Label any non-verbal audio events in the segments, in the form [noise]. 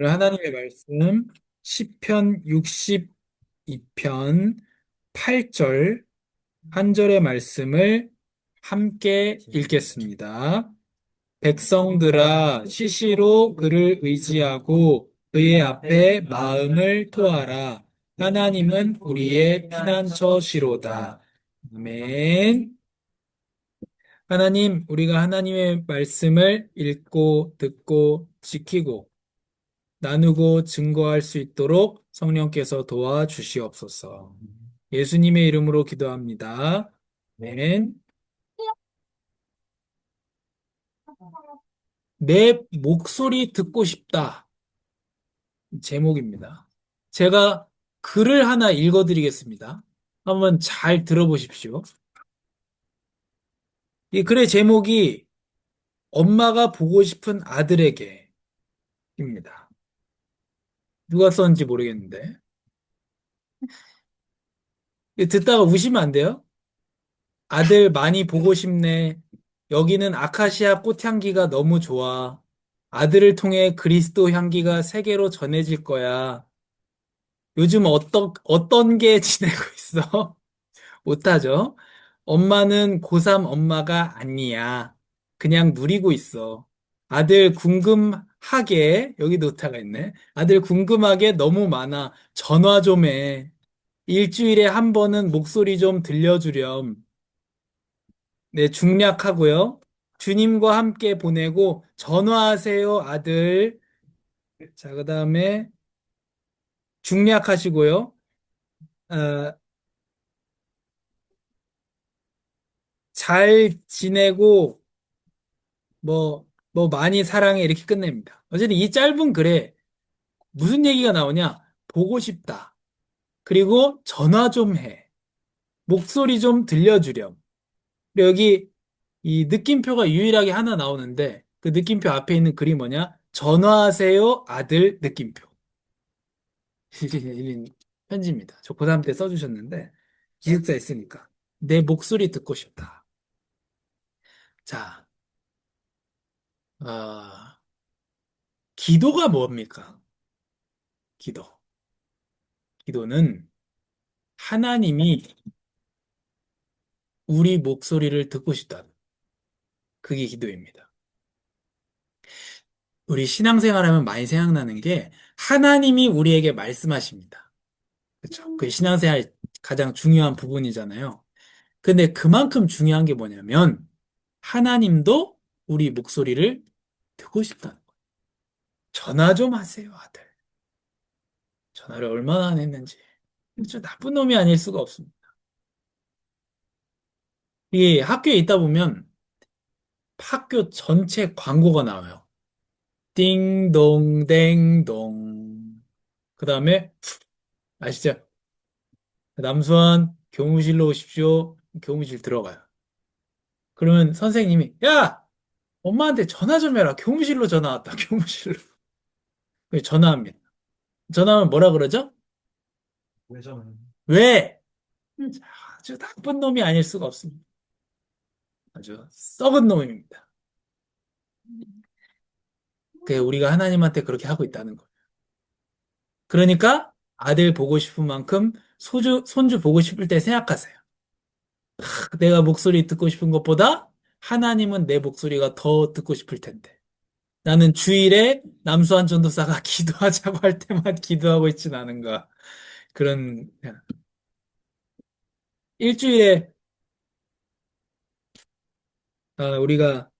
하나님의 말씀 시편 62편 8절 한 절의 말씀을 함께 읽겠습니다. 백성들아 시시로 그를 의지하고 그의 앞에 마음을 토하라. 하나님은 우리의 피난처시로다. 아멘. 하나님, 우리가 하나님의 말씀을 읽고 듣고 지키고 나누고 증거할 수 있도록 성령께서 도와주시옵소서. 예수님의 이름으로 기도합니다. 아멘. 내 목소리 듣고 싶다. 제목입니다. 제가 글을 하나 읽어드리겠습니다. 한번 잘 들어보십시오. 이 글의 제목이 엄마가 보고 싶은 아들에게입니다. 누가 썼는지 모르겠는데. 듣다가 우시면 안 돼요? 아들 많이 보고 싶네. 여기는 아카시아 꽃향기가 너무 좋아. 아들을 통해 그리스도 향기가 세계로 전해질 거야. 요즘 어떤, 어떤 게 [laughs] 지내고 있어? 못하죠? 엄마는 고3 엄마가 아니야. 그냥 누리고 있어. 아들 궁금 하게, 여기 노타가 있네. 아들 궁금하게 너무 많아. 전화 좀 해. 일주일에 한 번은 목소리 좀 들려주렴. 네, 중략하고요. 주님과 함께 보내고 전화하세요, 아들. 자, 그다음에 중략하시고요. 어, 잘 지내고 뭐 뭐 많이 사랑해 이렇게 끝냅니다. 어쨌든 이 짧은 글에 무슨 얘기가 나오냐? 보고 싶다. 그리고 전화 좀 해. 목소리 좀 들려주렴. 여기 이 느낌표가 유일하게 하나 나오는데 그 느낌표 앞에 있는 글이 뭐냐? 전화하세요, 아들 느낌표. [laughs] 편지입니다. 저 고3 때 써주셨는데 기숙사 있으니까 내 목소리 듣고 싶다. 자, 아, 기도가 뭡니까? 기도. 기도는 하나님이 우리 목소리를 듣고 싶다. 그게 기도입니다. 우리 신앙생활하면 많이 생각나는 게 하나님이 우리에게 말씀하십니다. 그렇죠? 그게 신앙생활 가장 중요한 부분이잖아요. 근데 그만큼 중요한 게 뭐냐면 하나님도 우리 목소리를 듣고 싶다는 거예요. 전화 좀 하세요, 아들. 전화를 얼마나 안 했는지. 저 나쁜 놈이 아닐 수가 없습니다. 이게 학교에 있다 보면 학교 전체 광고가 나와요. 띵동 댕동. 그 다음에 아시죠? 남수환 교무실로 오십시오. 교무실 들어가요. 그러면 선생님이 야! 엄마한테 전화 좀 해라. 교무실로 전화 왔다. [laughs] 교무실로. 그래서 전화합니다. 전화하면 뭐라 그러죠? 왜 저는 왜? 아주 나쁜 놈이 아닐 수가 없습니다. 아주 썩은 놈입니다. 그 우리가 하나님한테 그렇게 하고 있다는 거예요. 그러니까 아들 보고 싶은 만큼 소주, 손주 보고 싶을 때 생각하세요. 하, 내가 목소리 듣고 싶은 것보다 하나님은 내 목소리가 더 듣고 싶을 텐데. 나는 주일에 남수한 전도사가 [laughs] 기도하자고 할 때만 기도하고 있진 않은가. 그런, 일주일에, 아, 우리가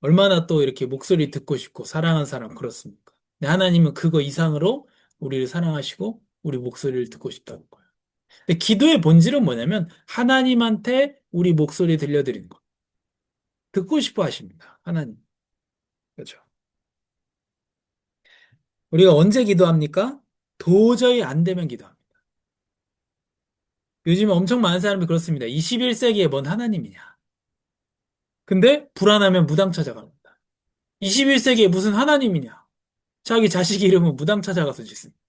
얼마나 또 이렇게 목소리 듣고 싶고 사랑하는 사람 그렇습니까? 하나님은 그거 이상으로 우리를 사랑하시고 우리 목소리를 듣고 싶다는 거예요. 근데 기도의 본질은 뭐냐면 하나님한테 우리 목소리 들려드리는 거. 듣고 싶어 하십니다. 하나님. 그렇죠. 우리가 언제 기도합니까? 도저히 안 되면 기도합니다. 요즘에 엄청 많은 사람이 그렇습니다. 21세기에 뭔 하나님이냐. 근데 불안하면 무당 찾아갑니다. 21세기에 무슨 하나님이냐. 자기 자식 이름은 무당 찾아가서 짓습니다.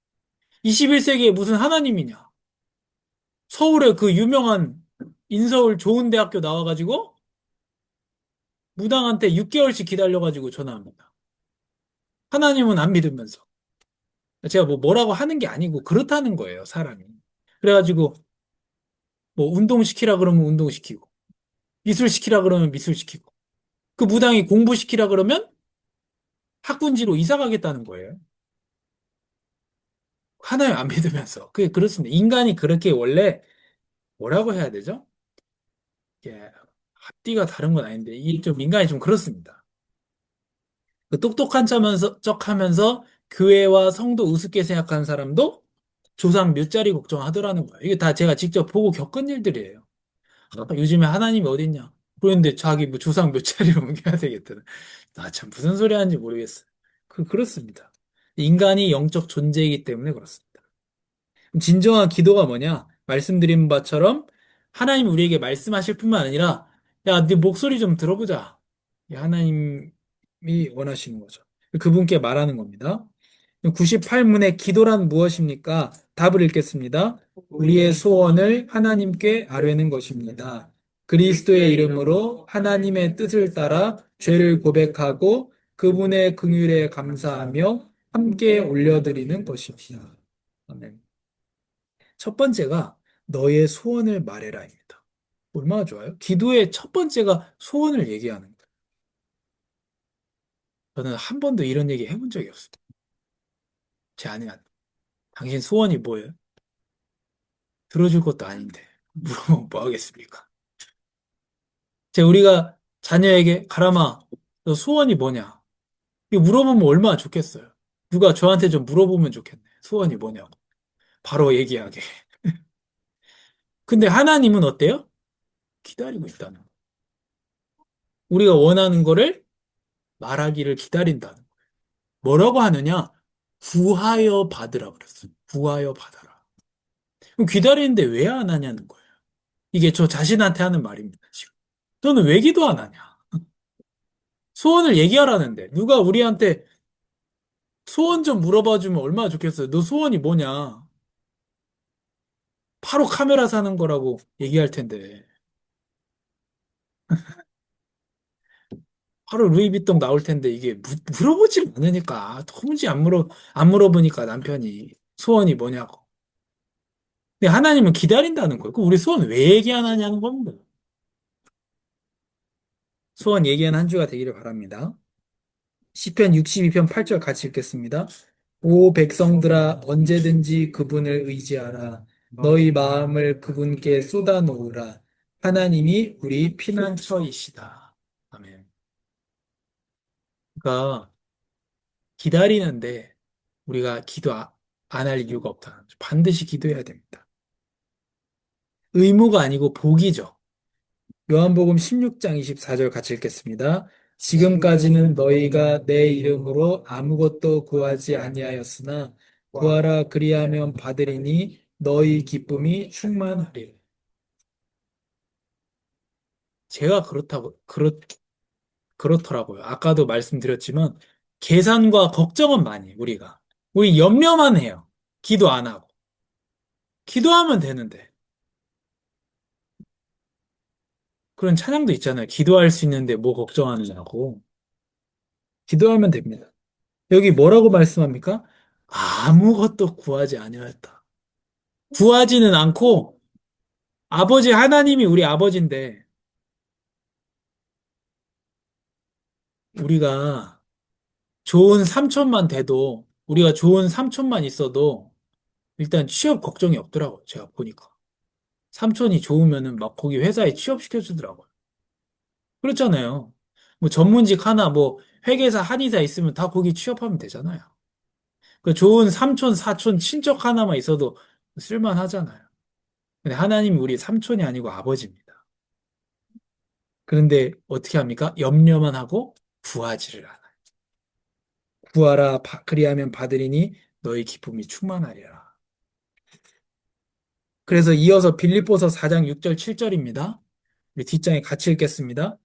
21세기에 무슨 하나님이냐. 서울에 그 유명한 인서울 좋은 대학교 나와가지고 무당한테 6개월씩 기다려가지고 전화합니다. 하나님은 안 믿으면서. 제가 뭐 뭐라고 하는 게 아니고 그렇다는 거예요, 사람이. 그래가지고 뭐 운동시키라 그러면 운동시키고, 미술시키라 그러면 미술시키고, 그 무당이 공부시키라 그러면 학군지로 이사 가겠다는 거예요. 하나님 안 믿으면서. 그게 그렇습니다. 인간이 그렇게 원래 뭐라고 해야 되죠? 이게 앞뒤가 다른 건 아닌데, 이게 좀 인간이 좀 그렇습니다. 그 똑똑한 척하면서, 척하면서 교회와 성도 우습게 생각하는 사람도 조상 몇 자리 걱정하더라는 거예요. 이게 다 제가 직접 보고 겪은 일들이에요. 아, 요즘에 하나님이 어딨냐? 그런데 자기 뭐 조상 몇 자리로 [laughs] 옮겨야 되겠다는. 나 참 무슨 소리 하는지 모르겠어요. 그, 그렇습니다. 인간이 영적 존재이기 때문에 그렇습니다. 진정한 기도가 뭐냐? 말씀드린 바처럼 하나님 우리에게 말씀하실 뿐만 아니라 야, 네 목소리 좀 들어보자. 이 하나님이 원하시는 거죠. 그분께 말하는 겁니다. 98문의 기도란 무엇입니까? 답을 읽겠습니다. 우리의 소원을 하나님께 아뢰는 것입니다. 그리스도의 이름으로 하나님의 뜻을 따라 죄를 고백하고 그분의 긍휼에 감사하며 함께 올려드리는 것입니다. 아멘. 첫 번째가 너의 소원을 말해라입니다. 얼마나 좋아요? 기도의 첫 번째가 소원을 얘기하는 거예요. 저는 한 번도 이런 얘기 해본 적이 없어요. 제 아내한테. 당신 소원이 뭐예요? 들어줄 것도 아닌데. 물어보면 뭐 하겠습니까? 제 우리가 자녀에게 가람아, 너 소원이 뭐냐? 이거 물어보면 얼마나 좋겠어요. 누가 저한테 좀 물어보면 좋겠네. 소원이 뭐냐고. 바로 얘기하게. 근데 하나님은 어때요? 기다리고 있다는 거. 우리가 원하는 거를 말하기를 기다린다는 거예요. 뭐라고 하느냐? 구하여 받으라 그랬어요. 구하여 받아라. 그럼 기다리는데 왜 안 하냐는 거예요. 이게 저 자신한테 하는 말입니다, 지금. 너는 왜 기도 안 하냐? 소원을 얘기하라는데, 누가 우리한테 소원 좀 물어봐 주면 얼마나 좋겠어요. 너 소원이 뭐냐? 바로 카메라 사는 거라고 얘기할 텐데. [laughs] 바로 루이비통 나올 텐데 이게 무- 물어보질 않으니까 도무지 안 물어 안 물어보니까 남편이 소원이 뭐냐고. 근데 하나님은 기다린다는 거예요. 그럼 우리 소원 왜 얘기 안 하냐는 겁니다. 소원 얘기하는 한 주가 되기를 바랍니다. 시편 62편 8절 같이 읽겠습니다. 오 백성들아 언제든지 그분을 의지하라. 너희 마음을 그분께 쏟아놓으라. 하나님이 우리 피난처이시다. 아멘. 그러니까 기다리는데 우리가 기도 안 할 이유가 없다. 반드시 기도해야 됩니다. 의무가 아니고 복이죠. 요한복음 16장 24절 같이 읽겠습니다. 지금까지는 너희가 내 이름으로 아무것도 구하지 아니하였으나 구하라 그리하면 받으리니 너희 기쁨이 충만하리라. 제가 그렇다고 그렇 그렇더라고요. 아까도 말씀드렸지만 계산과 걱정은 많이 우리가 우리 염려만 해요. 기도 안 하고 기도하면 되는데 그런 찬양도 있잖아요. 기도할 수 있는데 뭐 걱정하느냐고 기도하면 됩니다. 여기 뭐라고 말씀합니까? 아무것도 구하지 아니하였다. 구하지는 않고 아버지 하나님이 우리 아버지인데 우리가 좋은 삼촌만 돼도 우리가 좋은 삼촌만 있어도 일단 취업 걱정이 없더라고요. 제가 보니까. 삼촌이 좋으면은 막 거기 회사에 취업시켜 주더라고요. 그렇잖아요. 뭐 전문직 하나 뭐 회계사 한의사 있으면 다 거기 취업하면 되잖아요. 그 좋은 삼촌, 사촌, 친척 하나만 있어도 쓸만하잖아요. 근데 하나님이 우리 삼촌이 아니고 아버지입니다. 그런데 어떻게 합니까? 염려만 하고 구하지를 않아요. 구하라, 바- 그리하면 받으리니 너희 기쁨이 충만하리라. 그래서 이어서 빌립보서 4장 6절 7절입니다. 우리 뒷장에 같이 읽겠습니다.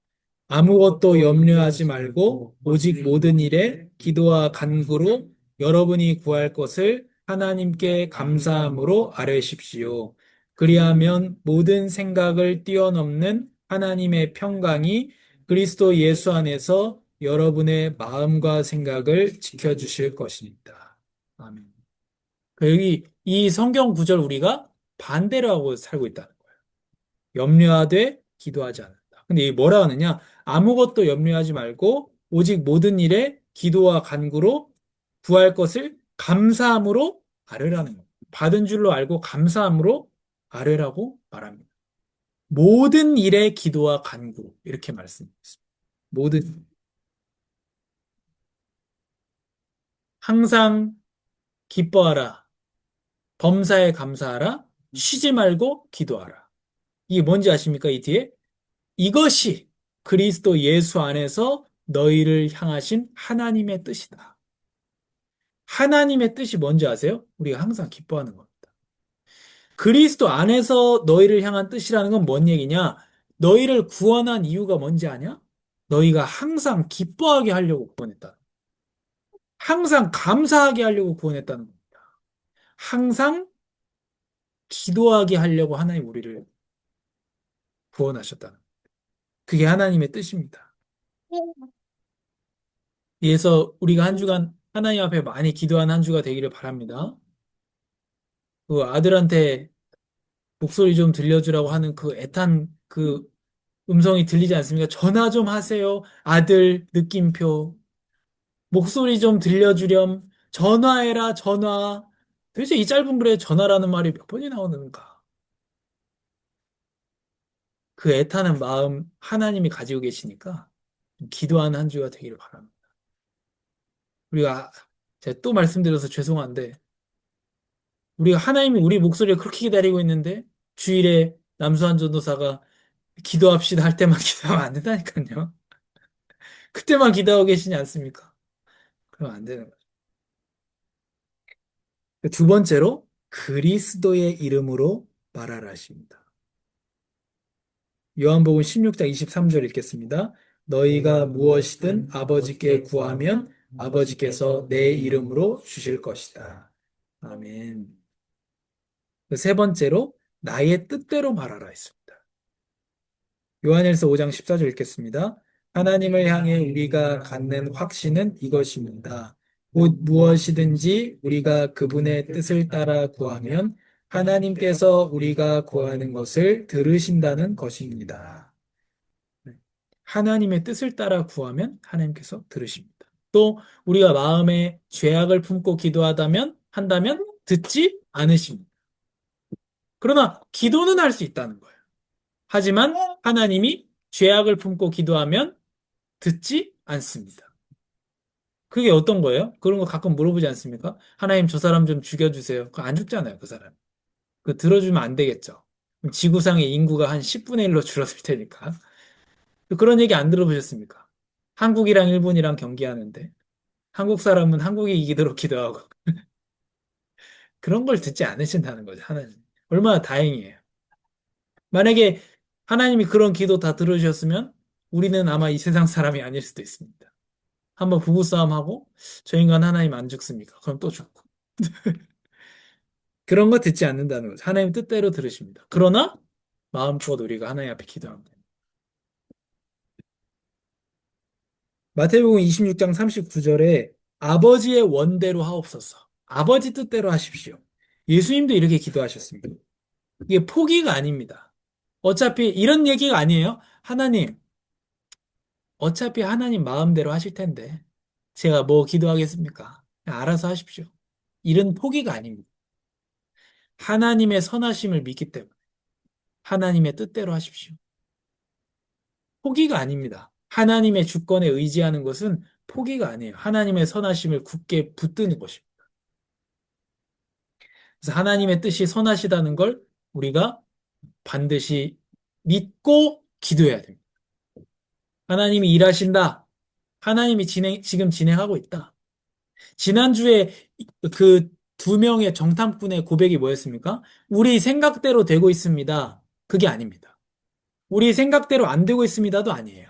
아무것도 염려하지 말고 오직 모든 일에 기도와 간구로 여러분이 구할 것을 하나님께 감사함으로 아뢰십시오. 그리하면 모든 생각을 뛰어넘는 하나님의 평강이 그리스도 예수 안에서 여러분의 마음과 생각을 지켜주실 것입니다. 아멘. 그 여기 이 성경 구절 우리가 반대로 하고 살고 있다는 거예요. 염려하되 기도하지 않는다. 근데 이 뭐라 하느냐? 아무것도 염려하지 말고 오직 모든 일에 기도와 간구로 구할 것을 감사함으로 아뢰라는 거예요. 받은 줄로 알고 감사함으로 아뢰라고 말합니다. 모든 일에 기도와 간구로 이렇게 말씀했습니다. 모든 일. 항상 기뻐하라. 범사에 감사하라. 쉬지 말고 기도하라. 이게 뭔지 아십니까? 이 뒤에 이것이 그리스도 예수 안에서 너희를 향하신 하나님의 뜻이다. 하나님의 뜻이 뭔지 아세요? 우리가 항상 기뻐하는 겁니다. 그리스도 안에서 너희를 향한 뜻이라는 건 뭔 얘기냐? 너희를 구원한 이유가 뭔지 아냐? 너희가 항상 기뻐하게 하려고 구원했다. 항상 감사하게 하려고 구원했다는 겁니다. 항상 기도하게 하려고 하나님 우리를 구원하셨다는. 그게 하나님의 뜻입니다. 그래서 우리가 한 주간 하나님 앞에 많이 기도한 한 주가 되기를 바랍니다. 그 아들한테 목소리 좀 들려주라고 하는 그 애탄 그 음성이 들리지 않습니까? 전화 좀 하세요. 아들 느낌표. 목소리 좀 들려주렴. 전화해라, 전화. 도대체 이 짧은 글에 전화라는 말이 몇 번이 나오는가? 그 애타는 마음 하나님이 가지고 계시니까 기도하는 한 주가 되기를 바랍니다. 우리가 제가 또 말씀드려서 죄송한데 우리가 하나님이 우리 목소리를 그렇게 기다리고 있는데 주일에 남수한 전도사가 기도합시다 할 때만 [laughs] 기도하면 안 된다니까요. [laughs] 그때만 기도하고 계시지 않습니까? 그러면 안 되는 거죠. 두 번째로 그리스도의 이름으로 말하라 하십니다. 요한복음 16장 23절 읽겠습니다. 너희가 무엇이든 아버지께 구하면 아버지께서 내 이름으로 주실 것이다. 아멘. 그세 번째로 나의 뜻대로 말하라 했습니다. 요한일서 5장 14절 읽겠습니다. 하나님을 향해 우리가 갖는 확신은 이것입니다. 곧 무엇이든지 우리가 그분의 뜻을 따라 구하면 하나님께서 우리가 구하는 것을 들으신다는 것입니다. 네. 하나님의 뜻을 따라 구하면 하나님께서 들으십니다. 또 우리가 마음에 죄악을 품고 기도하다면 한다면 듣지 않으십니다. 그러나 기도는 할 수 있다는 거예요. 하지만 하나님이 죄악을 품고 기도하면 듣지 않습니다. 그게 어떤 거예요? 그런 거 가끔 물어보지 않습니까? 하나님 저 사람 좀 죽여주세요. 그거 안 죽잖아요, 그 사람. 그 들어주면 안 되겠죠. 지구상의 인구가 한 10분의 1로 줄어들 테니까. 그런 얘기 안 들어보셨습니까? 한국이랑 일본이랑 경기하는데 한국 사람은 한국이 이기도록 기도하고 [laughs] 그런 걸 듣지 않으신다는 거죠, 하나님. 얼마나 다행이에요. 만약에 하나님이 그런 기도 다 들으셨으면 우리는 아마 이 세상 사람이 아닐 수도 있습니다. 한번 부부싸움하고 저 인간 하나님 안 죽습니까? 그럼 또 죽고. [laughs] 그런 거 듣지 않는다는 거죠. 하나님 뜻대로 들으십니다. 그러나 마음껏 우리가 하나님 앞에 기도합니다. 마태복음 26장 39절에 아버지의 원대로 하옵소서. 아버지 뜻대로 하십시오. 예수님도 이렇게 기도하셨습니다. 이게 포기가 아닙니다. 어차피 이런 얘기가 아니에요. 하나님, 어차피 하나님 마음대로 하실 텐데 제가 뭐 기도하겠습니까? 알아서 하십시오. 이런 포기가 아닙니다. 하나님의 선하심을 믿기 때문에 하나님의 뜻대로 하십시오. 포기가 아닙니다. 하나님의 주권에 의지하는 것은 포기가 아니에요. 하나님의 선하심을 굳게 붙드는 것입니다. 그래서 하나님의 뜻이 선하시다는 걸 우리가 반드시 믿고 기도해야 됩니다. 하나님이 일하신다. 하나님이 진행, 지금 진행하고 있다. 지난주에 그 두 명의 정탐꾼의 고백이 뭐였습니까? 우리 생각대로 되고 있습니다. 그게 아닙니다. 우리 생각대로 안 되고 있습니다도 아니에요.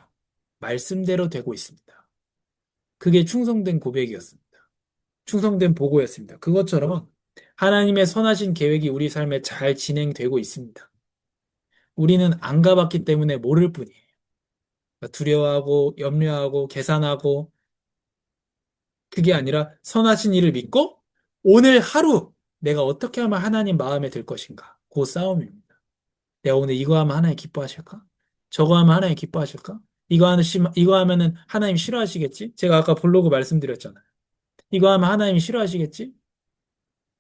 말씀대로 되고 있습니다. 그게 충성된 고백이었습니다. 충성된 보고였습니다. 그것처럼 하나님의 선하신 계획이 우리 삶에 잘 진행되고 있습니다. 우리는 안 가봤기 때문에 모를 뿐이에요. 그러니까 두려워하고 염려하고 계산하고 그게 아니라 선하신 이를 믿고 오늘 하루 내가 어떻게 하면 하나님 마음에 들 것인가? 그 싸움입니다. 내가 오늘 이거 하면 하나님 기뻐하실까? 저거 하면 하나님 기뻐하실까? 이거 하는 시- 이거 하면은 하나님 싫어하시겠지? 제가 아까 블로그 말씀드렸잖아요. 이거 하면 하나님 싫어하시겠지?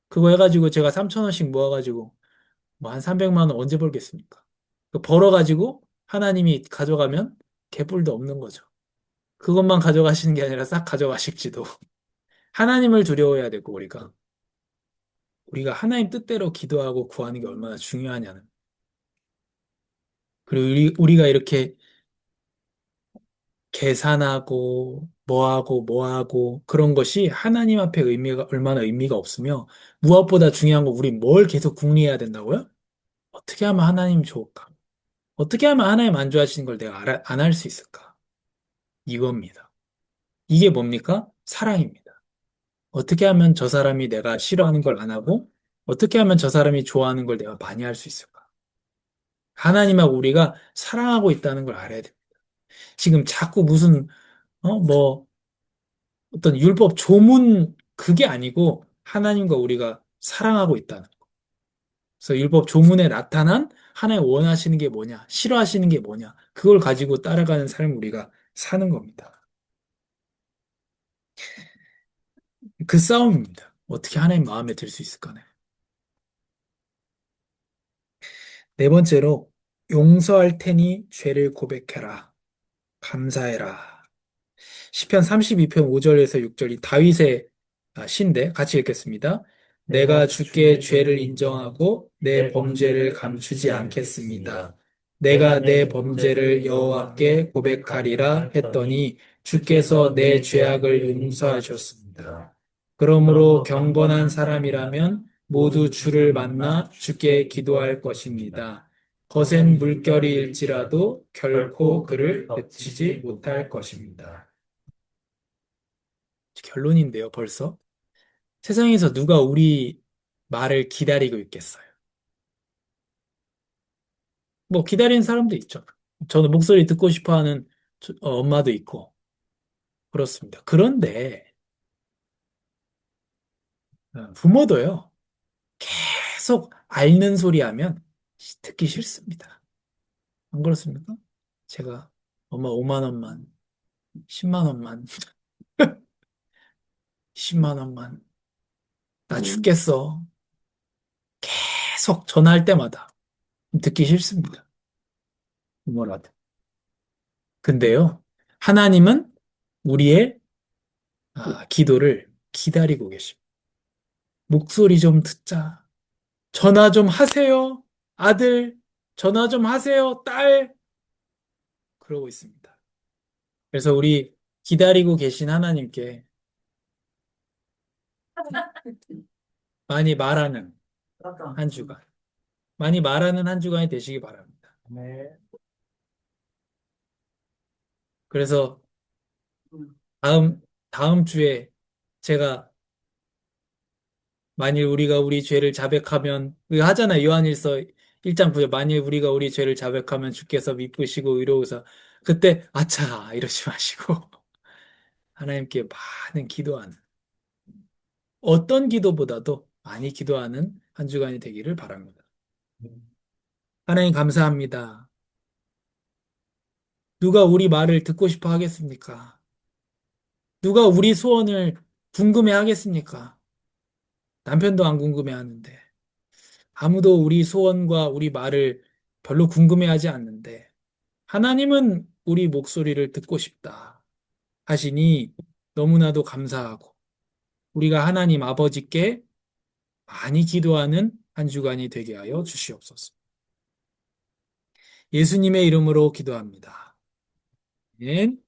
그거 해가지고 제가 3천 원씩 모아가지고 뭐 한 300만 원 언제 벌겠습니까? 그 벌어가지고 하나님이 가져가면 개뿔도 없는 거죠. 그것만 가져가시는 게 아니라 싹 가져가실지도. [laughs] 하나님을 두려워해야 되고 우리가 우리가 하나님 뜻대로 기도하고 구하는 게 얼마나 중요하냐는. 그리고 우리, 우리가 이렇게 계산하고 뭐하고 뭐하고 그런 것이 하나님 앞에 의미가 얼마나 의미가 없으며 무엇보다 중요한 건 우리 뭘 계속 궁리해야 된다고요? 어떻게 하면 하나님 좋을까? 어떻게 하면 하나님 만족하시는 걸 내가 안 할 수 있을까? 이겁니다. 이게 뭡니까? 사랑입니다. 어떻게 하면 저 사람이 내가 싫어하는 걸 안 하고 어떻게 하면 저 사람이 좋아하는 걸 내가 많이 할 수 있을까? 하나님하고 우리가 사랑하고 있다는 걸 알아야 됩니다. 지금 자꾸 무슨 어, 뭐 어떤 율법 조문 그게 아니고 하나님과 우리가 사랑하고 있다는 거. 그래서 율법 조문에 나타난 하나님 원하시는 게 뭐냐, 싫어하시는 게 뭐냐, 그걸 가지고 따라가는 삶을 우리가 사는 겁니다. 그 싸움입니다. 어떻게 하나님 마음에 들 수 있을까요? 네 번째로 용서할 테니 죄를 고백해라. 감사해라. 시편 32편 5절에서 6절 이 다윗의 아, 시인데 같이 읽겠습니다. 내가 주께 죄를 인정하고 내 범죄를 감추지 않겠습니다. 내가 내 범죄를 여호와께 고백하리라 했더니 주께서 내 죄악을 용서하셨습니다. 그러므로 경건한 사람이라면 모두 주를 만나 주께 기도할 것입니다. 거센 물결이일지라도 결코 그를 해치지 못할 것입니다. 결론인데요, 벌써. 세상에서 누가 우리 말을 기다리고 있겠어요? 뭐, 기다리는 사람도 있죠. 저는 목소리 듣고 싶어 하는 저- 어, 엄마도 있고, 그렇습니다. 그런데, 어, 부모도요, 계속 앓는 소리 하면 듣기 싫습니다. 안 그렇습니까? 제가 엄마 5만 원만, 10만 원만, [laughs] 10만 원만, 나 죽겠어. 계속 전화할 때마다 듣기 싫습니다. 부모라도. 근데요, 하나님은 우리의 아, 기도를 기다리고 계십니다. 목소리 좀 듣자. 전화 좀 하세요. 아들, 전화 좀 하세요. 딸. 그러고 있습니다. 그래서 우리 기다리고 계신 하나님께 많이 말하는 한 주간, 많이 말하는 한 주간이 되시기 바랍니다. 네. 그래서 다음, 다음 주에 제가 만일 우리가 우리 죄를 자백하면, 우리가 하잖아요. 요한일서 1장 9절. 만일 우리가 우리 죄를 자백하면 주께서 미쁘시고 이러고서 그때 아차 이러지 마시고 [laughs] 하나님께 많은 기도하는 어떤 기도보다도 많이 기도하는 한 주간이 되기를 바랍니다. 하나님 감사합니다. 누가 우리 말을 듣고 싶어 하겠습니까? 누가 우리 소원을 궁금해 하겠습니까? 남편도 안 궁금해 하는데, 아무도 우리 소원과 우리 말을 별로 궁금해 하지 않는데, 하나님은 우리 목소리를 듣고 싶다 하시니 너무나도 감사하고, 우리가 하나님 아버지께 많이 기도하는 한 주간이 되게 하여 주시옵소서. 예수님의 이름으로 기도합니다. 아멘.